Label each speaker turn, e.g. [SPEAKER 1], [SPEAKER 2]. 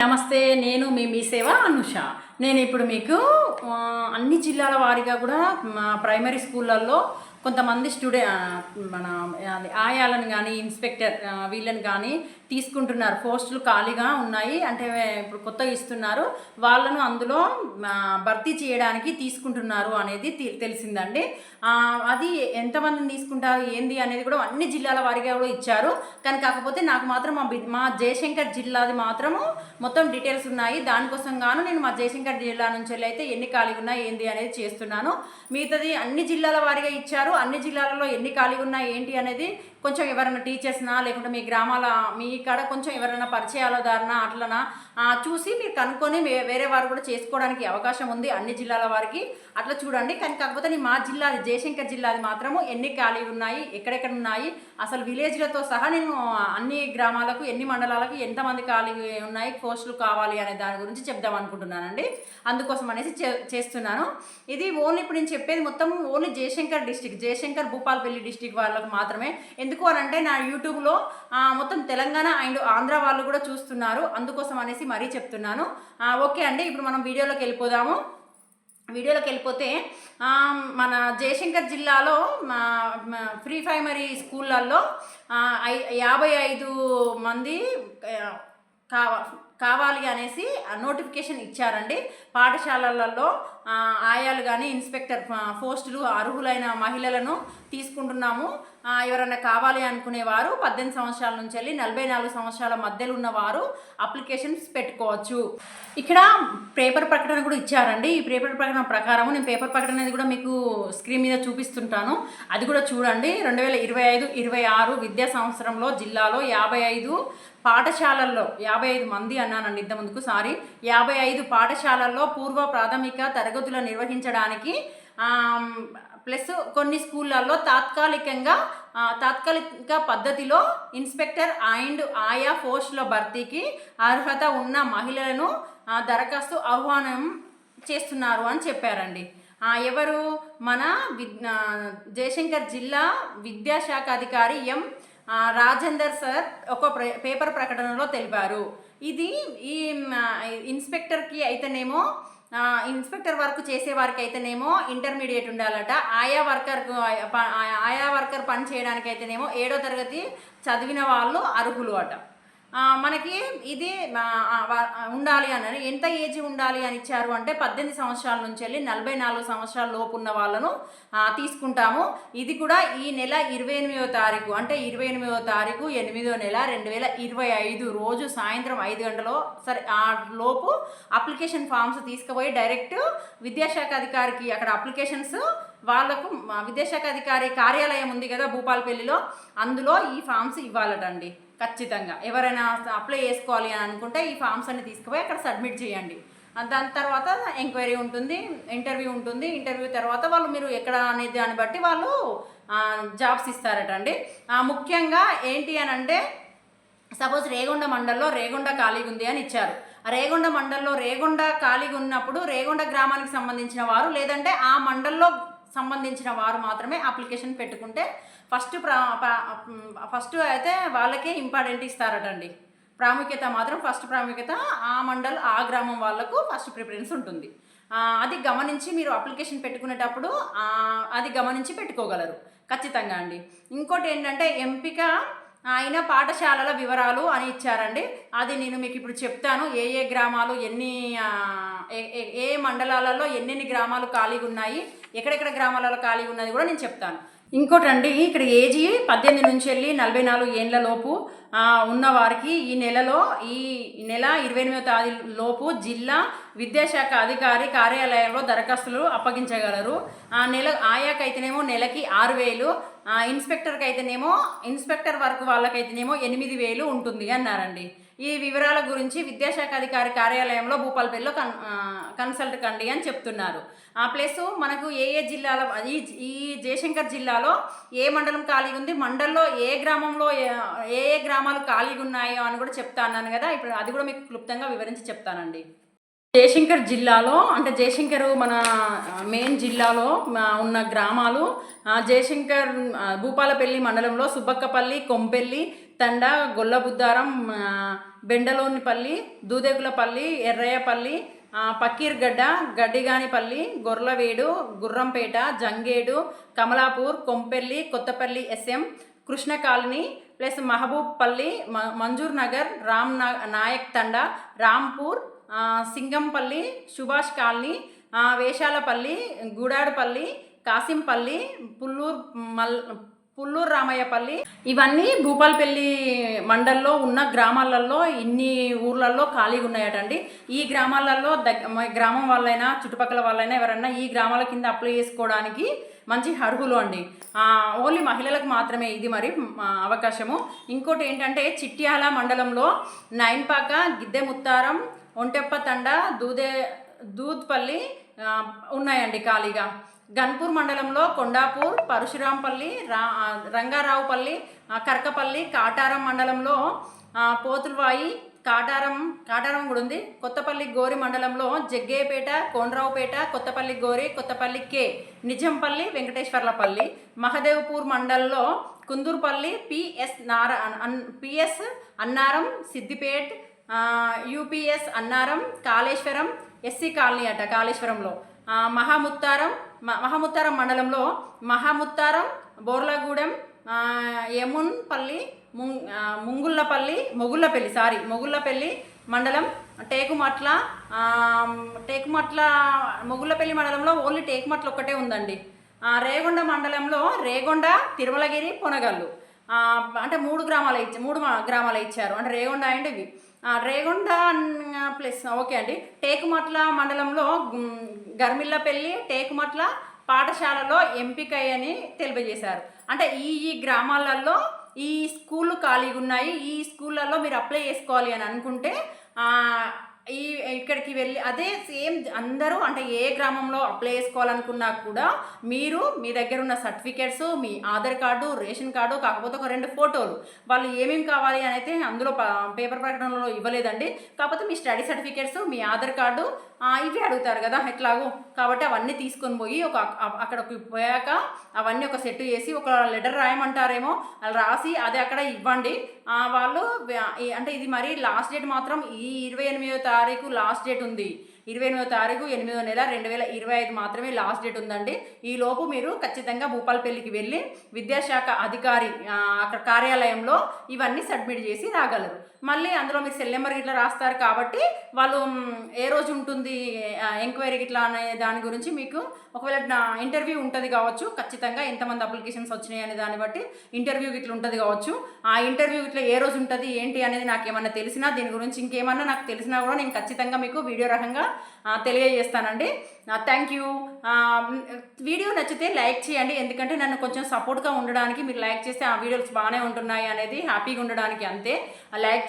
[SPEAKER 1] నమస్తే నేను మీ మీ సేవ అనుష. నేను ఇప్పుడు మీకు అన్ని జిల్లాల వారీగా కూడా మా ప్రైమరీ స్కూళ్ళల్లో కొంతమంది స్టూడెంట్ మన ఆయాలను కానీ ఇన్స్పెక్టర్ వీళ్ళని కానీ తీసుకుంటున్నారు. పోస్టులు ఖాళీగా ఉన్నాయి. అంటే ఇప్పుడు కొత్తగా ఇస్తున్నారు. వాళ్ళను అందులో భర్తీ చేయడానికి తీసుకుంటున్నారు అనేది తె- తెలిసిందండి. అది ఎంతమందిని తీసుకుంటారు? ఏంది అనేది కూడా అన్ని జిల్లాల వారిగా కూడా ఇచ్చారు. కానీ కాకపోతే నాకు మాత్రం మా మా జయశంకర్ జిల్లాది మాత్రము మొత్తం డీటెయిల్స్ ఉన్నాయి. దానికోసం గాను నేను మా జయశంకర్ జిల్లా నుంచి అయితే ఎన్ని ఖాళీగా ఉన్నాయి ఏంది అనేది చేస్తున్నాను. మిగతాది అన్ని జిల్లాల వారిగా ఇచ్చారు. అన్ని జిల్లాలలో ఎన్ని ఖాళీగా ఉన్నాయి ఏంటి అనేది కొంచెం ఎవరైనా టీచర్స్నా లేకుంటే మీ గ్రామాల మీ కాడ కొంచెం ఎవరైనా పరిచయాల దారిన అట్లనా చూసి మీరు కనుక్కొని వేరే వారు కూడా చేసుకోవడానికి అవకాశం ఉంది అన్ని జిల్లాల వారికి. అట్లా చూడండి. కానీ కాకపోతే మా జిల్లాది జయశంకర్ జిల్లాది మాత్రము ఎన్ని ఖాళీ ఉన్నాయి ఎక్కడెక్కడ ఉన్నాయి అసలు విలేజ్లతో సహా నేను అన్ని గ్రామాలకు ఎన్ని మండలాలకు ఎంతమంది ఖాళీ ఉన్నాయి పోస్టులు కావాలి అనే దాని గురించి చెప్దాం అనుకుంటున్నానండి. అందుకోసం అనేసి చే- చేస్తున్నాను. ఇది ఓన్లీ ఇప్పుడు నేను చెప్పేది మొత్తం only Jayashankar district Jayashankar Bhupalpally district వాళ్ళకు మాత్రమే. ఎందుకు అని అంటే నా యూట్యూబ్లో మొత్తం తెలంగాణ అండ్ ఆంధ్ర వాళ్ళు కూడా చూస్తున్నారు. అందుకోసం అనేసి మరీ చెప్తున్నాను. ఓకే అండి ఇప్పుడు మనం వీడియోలోకి వెళ్ళిపోదాము. వీడియోలోకి వెళ్ళిపోతే మన జయశంకర్ జిల్లాలో మా ప్రీ ప్రైమరీ స్కూళ్ళల్లో యాభై ఐదు మంది కావా కావాలి అనేసి నోటిఫికేషన్ ఇచ్చారండి. పాఠశాలలలో ఆయాలు కానీ ఇన్స్పెక్టర్ పోస్టులు అర్హులైన మహిళలను తీసుకుంటున్నాము. ఎవరైనా కావాలి అనుకునేవారు పద్దెనిమిది సంవత్సరాల నుంచి వెళ్ళి నలభై నాలుగు సంవత్సరాల మధ్యలో ఉన్నవారు అప్లికేషన్స్ పెట్టుకోవచ్చు. ఇక్కడ పేపర్ ప్రకటన కూడా ఇచ్చారండి. ఈ పేపర్ ప్రకటన ప్రకారం నేను పేపర్ ప్రకటన అనేది కూడా మీకు స్క్రీన్ మీద చూపిస్తుంటాను. అది కూడా చూడండి. రెండు వేల ఇరవై ఐదు ఇరవై ఆరు విద్యా సంవత్సరంలో జిల్లాలో యాభై ఐదు పాఠశాలల్లో యాభై ఐదు మంది అన్నానండి ఇంత ముందుకు సారీ. యాభై ఐదు పాఠశాలల్లో పూర్వ ప్రాథమిక తరగతులు నిర్వహించడానికి ప్లస్ కొన్ని స్కూళ్ళల్లో తాత్కాలికంగా తాత్కాలిక పద్ధతిలో ఇన్స్పెక్టర్ అండ్ ఆయా పోస్టుల భర్తీకి అర్హత ఉన్న మహిళలను దరఖాస్తు ఆహ్వానం చేస్తున్నారు అని చెప్పారండి. ఎవరు? మన విద్ జయశంకర్ జిల్లా విద్యాశాఖ అధికారి ఎం. రాజేందర్ సార్ ఒక ప్ర- పేపర్ ప్రకటనలో తెలిపారు. ఇది ఈ ఇన్స్పెక్టర్కి అయితేనేమో ఇన్స్పెక్టర్ వర్క్ చేసే వారికి అయితేనేమో ఇంటర్మీడియట్ ఉండాలట. ఆయా వర్కర్ ఆయా వర్కర్ పని చేయడానికి అయితేనేమో ఏడో తరగతి చదివిన వాళ్ళు అర్హులు అట. మనకి ఇది ఉండాలి అని ఎంత ఏజ్ ఉండాలి అని ఇచ్చారు అంటే పద్దెనిమిది సంవత్సరాల నుంచి వెళ్ళి నలభై నాలుగు సంవత్సరాల లోపు ఉన్న వాళ్ళను తీసుకుంటాము. ఇది కూడా ఈ నెల ఇరవై ఎనిమిదో తారీఖు అంటే ఇరవై ఎనిమిదో తారీఖు ఎనిమిదో నెల రెండు వేల ఇరవై ఐదు రోజు సాయంత్రం ఐదు గంటలో సరే ఆ లోపు అప్లికేషన్ ఫామ్స్ తీసుకుపోయి డైరెక్ట్ విద్యాశాఖ అధికారికి అక్కడ అప్లికేషన్స్ వాళ్ళకు విద్యాశాఖ అధికారి కార్యాలయం ఉంది కదా భూపాలపల్లిలో అందులో ఈ ఫామ్స్ ఇవ్వాలటండి. ఖచ్చితంగా. ఎవరైనా అప్లై చేసుకోవాలి అని అనుకుంటే ఈ ఫామ్స్ అన్ని తీసుకుపోయి అక్కడ సబ్మిట్ చేయండి. దాని తర్వాత ఎంక్వైరీ ఉంటుంది ఇంటర్వ్యూ ఉంటుంది. ఇంటర్వ్యూ తర్వాత వాళ్ళు మీరు ఎక్కడ అనేది దాన్ని బట్టి వాళ్ళు జాబ్స్ ఇస్తారట అండి ముఖ్యంగా ఏంటి అని అంటే సపోజ్ రేగొండ మండల్లో రేగొండ ఖాళీగా ఉంది అని ఇచ్చారు. ఆ రేగొండ మండల్లో రేగొండ ఖాళీగా ఉన్నప్పుడు రేగొండ గ్రామానికి సంబంధించిన వారు లేదంటే ఆ మండల్లో సంబంధించిన వారు మాత్రమే అప్లికేషన్ పెట్టుకుంటే ఫస్ట్ ప్రా ఫస్ట్ అయితే వాళ్ళకే ఇంపార్టెంట్ ఇస్తారటండి. ప్రాముఖ్యత మాత్రం ఫస్ట్ ప్రాముఖ్యత ఆ మండల్ ఆ గ్రామం వాళ్ళకు ఫస్ట్ ప్రిఫరెన్స్ ఉంటుంది. అది గమనించి మీరు అప్లికేషన్ పెట్టుకునేటప్పుడు అది గమనించి పెట్టుకోగలరు. ఖచ్చితంగా అండి. ఇంకోటి ఏంటంటే ఎంపిక అయిన పాఠశాలల వివరాలు అని ఇచ్చారండి. అది నేను మీకు ఇప్పుడు చెప్తాను. ఏ ఏ గ్రామాలు ఎన్ని ఏ- ఏ- ఏ మండలాలలో ఎన్నెన్ని గ్రామాలు ఖాళీగా ఉన్నాయి ఎక్కడెక్కడ గ్రామాలలో ఖాళీ ఉన్నది కూడా నేను చెప్తాను. ఇంకోటండి ఇక్కడ ఏజీ పద్దెనిమిది నుంచి వెళ్ళి నలభై నాలుగు ఏండ్ల లోపు ఉన్న వారికి ఈ నెలలో ఈ నెల ఇరవై ఎనిమిదో తేదీ లోపు జిల్లా విద్యాశాఖ అధికారి కార్యాలయంలో దరఖాస్తులు అప్పగించగలరు. ఆ నెల ఆయాకైతేనేమో నెలకి ఆరు వేలు ఆ, ఇన్స్పెక్టర్కి అయితేనేమో ఇన్స్పెక్టర్ వర్క్ వాళ్ళకైతేనేమో ఎనిమిది వేలు ఉంటుంది అన్నారండి. ఈ వివరాల గురించి విద్యాశాఖ అధికారి కార్యాలయంలో భూపాలపల్లిలో కన్ కన్సల్ట్ కండి అని చెప్తున్నారు. ఆ ప్లస్ మనకు ఏ ఏ జిల్లాలో ఈ ఈ జయశంకర్ జిల్లాలో ఏ మండలం ఖాళీగా ఉంది? మండల్లో ఏ గ్రామంలో ఏ ఏ ఏ గ్రామాలు ఖాళీగా ఉన్నాయో అని కూడా చెప్తా అన్నాను కదా. ఇప్పుడు అది కూడా మీకు క్లుప్తంగా వివరించి చెప్తానండి. జయశంకర్ జిల్లాలో అంటే జయశంకర్ మన మెయిన్ జిల్లాలో ఉన్న గ్రామాలు జయశంకర్ భూపాలపల్లి మండలంలో సుబ్బక్కపల్లి కొంపెల్లి తండ గొల్లబుద్దారం బెండలోనిపల్లి దూదేగులపల్లి ఎర్రయ్యపల్లి ఆ, Pakkirgadda Gaddiganipalli Gorlavedu Gurrampet Jangedu Kamalapur Kompelli Kothapalli SM Krishna colony plus Mahabubpalli మ- మంజూర్ నగర్ రామ్ నాయక్ తండ రాంపూర్ సింగంపల్లి సుభాష్ కాలనీ వేషాలపల్లి గూడాడపల్లి కాసింపల్లి పుల్లూరు మల్ పుల్లూరు రామయ్యపల్లి. ఇవన్నీ భూపాలపల్లి మండల్లో ఉన్న గ్రామాలలో ఇన్ని ఊర్లలో ఖాళీగా ఉన్నాయటండి. ఈ గ్రామాలలో దగ్గ గ్రామం వాళ్ళైనా చుట్టుపక్కల వాళ్ళైనా ఎవరైనా ఈ గ్రామాల కింద అప్లై చేసుకోవడానికి మంచి అర్హులు అండి. ఓన్లీ మహిళలకు మాత్రమే ఇది మరి అవకాశము. ఇంకోటి ఏంటంటే చిట్యాల మండలంలో నైన్పాక గిద్దె ముత్తారం ఒంటెప్ప తండ దూదే దూద్పల్లి ఉన్నాయండి ఖాళీగా. గన్పూర్ మండలంలో కొండాపూర్ పరశురాంపల్లి రా రంగారావుపల్లి కరకపల్లి కాటారం మండలంలో పోతులవాయి కాటారం కాటారం కూడా ఉంది. కొత్తపల్లి గోరి మండలంలో జగ్గేపేట కోనరావుపేట కొత్తపల్లి గోరి కొత్తపల్లి కే నిజంపల్లి వెంకటేశ్వర్లపల్లి మహదేవ్పూర్ మండలంలో కుందూరుపల్లి పిఎస్ నారా అన్- PS Annaram Siddipet UPS Annaram Kaleshwaram SC colony అట కాళేశ్వరంలో. మహాముత్తారం మ- మహాముత్తారం మండలంలో మహాముత్తారం బోర్లగూడెం యమున్పల్లి ముం ముంగుళ్ళపల్లి మొగుళ్ళపల్లి సారీ మొగుళ్ళపల్లి మండలం టేకుమట్ల టేకుమట్ల మొగుళ్ళపల్లి మండలంలో ఓన్లీ టేకుమట్ల ఒక్కటే ఉందండి. రేగొండ మండలంలో రేగొండ తిరుమలగిరి పొనగల్లు. అంటే మూడు గ్రామాలు ఇచ్చి మూడు గ్రామాలు ఇచ్చారు. అంటే రేగొండ అండ్ ఇవి. రేగొండ ప్లస్. ఓకే అండి. టేకుమట్ల మండలంలో గర్మిల్లపల్లి టేకుమట్ల పాఠశాలలో ఎంపికయ్యని తెలియజేశారు. అంటే ఈ ఈ గ్రామాలలో ఈ స్కూళ్ళు ఖాళీగా ఉన్నాయి ఈ స్కూళ్ళల్లో మీరు అప్లై చేసుకోవాలి అని అనుకుంటే ఈ ఇక్కడికి వెళ్ళి అదే సేమ్ అందరూ అంటే ఏ గ్రామంలో అప్లై చేసుకోవాలనుకున్నా కూడా మీరు మీ దగ్గర ఉన్న సర్టిఫికేట్స్ మీ ఆధార్ కార్డు రేషన్ కార్డు కాకపోతే ఒక రెండు ఫోటోలు. వాళ్ళు ఏమేమి కావాలి అని అయితే అందులో పేపర్ ప్రకటనలో ఇవ్వలేదండి. కాకపోతే మీ స్టడీ సర్టిఫికేట్స్ మీ ఆధార్ కార్డు ఇవి అడుగుతారు కదా ఎట్లాగో. కాబట్టి అవన్నీ తీసుకొని పోయి ఒక అక్కడికి పోయాక అవన్నీ ఒక సెట్ చేసి ఒక లెటర్ రాయమంటారేమో అలా రాసి అదే అక్కడ ఇవ్వండి. వాళ్ళు అంటే ఇది మరి లాస్ట్ డేట్ మాత్రం ఈ ఇరవై ఎనిమిదో తారీఖు లాస్ట్ డేట్ ఉంది. ఇరవై ఎనిమిదో తారీఖు ఎనిమిదో నెల రెండు వేల ఇరవై ఐదు మాత్రమే లాస్ట్ డేట్ ఉందండి. ఈ లోపు మీరు ఖచ్చితంగా భూపాలపల్లికి వెళ్ళి విద్యాశాఖ అధికారి అక్కడ కార్యాలయంలో ఇవన్నీ సబ్మిట్ చేసి రాగలరు. మళ్ళీ అందులో మీరు సెల్ నెంబర్ ఇట్లా రాస్తారు కాబట్టి వాళ్ళు ఏ రోజు ఉంటుంది ఎంక్వైరీ ఇట్లా అనే దాని గురించి మీకు ఒకవేళ నా ఇంటర్వ్యూ ఉంటుంది కావచ్చు ఖచ్చితంగా ఎంతమంది అప్లికేషన్స్ వచ్చినాయి అనే దాన్ని బట్టి ఇంటర్వ్యూ ఇట్లా ఉంటుంది కావచ్చు. ఆ ఇంటర్వ్యూ ఇట్లా ఏ రోజు ఉంటుంది ఏంటి అనేది నాకు ఏమన్నా తెలిసినా దీని గురించి ఇంకేమన్నా నాకు తెలిసినా కూడా నేను ఖచ్చితంగా మీకు వీడియో రకంగా తెలియజేస్తానండి. థ్యాంక్ యూ వీడియో నచ్చితే లైక్ చేయండి. ఎందుకంటే నన్ను కొంచెం సపోర్ట్గా ఉండడానికి మీరు లైక్ చేస్తే ఆ వీడియోస్ బాగానే ఉంటున్నాయి అనేది హ్యాపీగా ఉండడానికి అంతే. లైక్